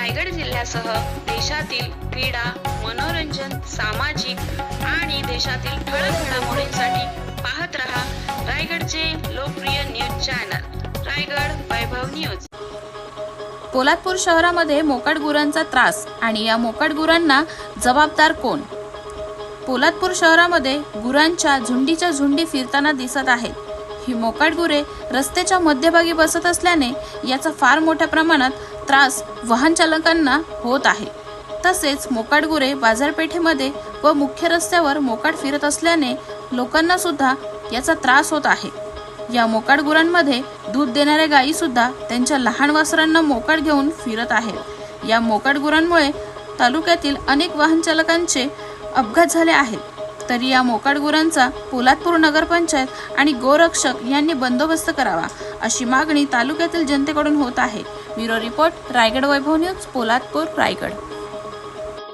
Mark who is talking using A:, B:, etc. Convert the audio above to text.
A: रायगड जिल्ह्यासह देशातील क्रीडा मनोरंजन सामाजिक आणि देशातील ठळक घडामोडींसाठी पाहत रहा रायगडचे लोकप्रिय news channel Raigad Vaibhav news.
B: Poladpur शहरामध्ये मोकड गुरांचा त्रास आणि या मोकड गुरांना जबाबदार कोण? पोलादपूर शहरामध्ये गुरांच्या झुंडीच्या झुंडी फिरताना दिसत आहेत. ही मोकाट गुरे रस्त्याच्या मध्यभागी बसत असल्याने याचा फार मोठ्या प्रमाणात त्रास वाहन चालकांना होत आहे. तसेच मोकाट गुरे बाजारपेठेमध्ये व मुख्य रस्त्यावर मोकाट फिरत असल्याने लोकांना सुद्धा याचा त्रास होत आहे. या मोकाट गुरांमध्ये दूध देणाऱ्या गायी सुद्धा त्यांच्या लहान वासरांना मोकाट घेऊन फिरत आहेत. या मोकाट गुरांमुळे तालुक्यातील अनेक वाहन चालकांचे अपघात झाले आहेत. तरी या मोकाट गुरांचा पोलादपूर नगरपंचायत आणि गोरक्षक यांनी बंदोबस्त करावा अशी मागणी तालुक्यातील जनतेकडून होत आहे. Bureau report Raigad Vaibhav news Poladpur Raigad.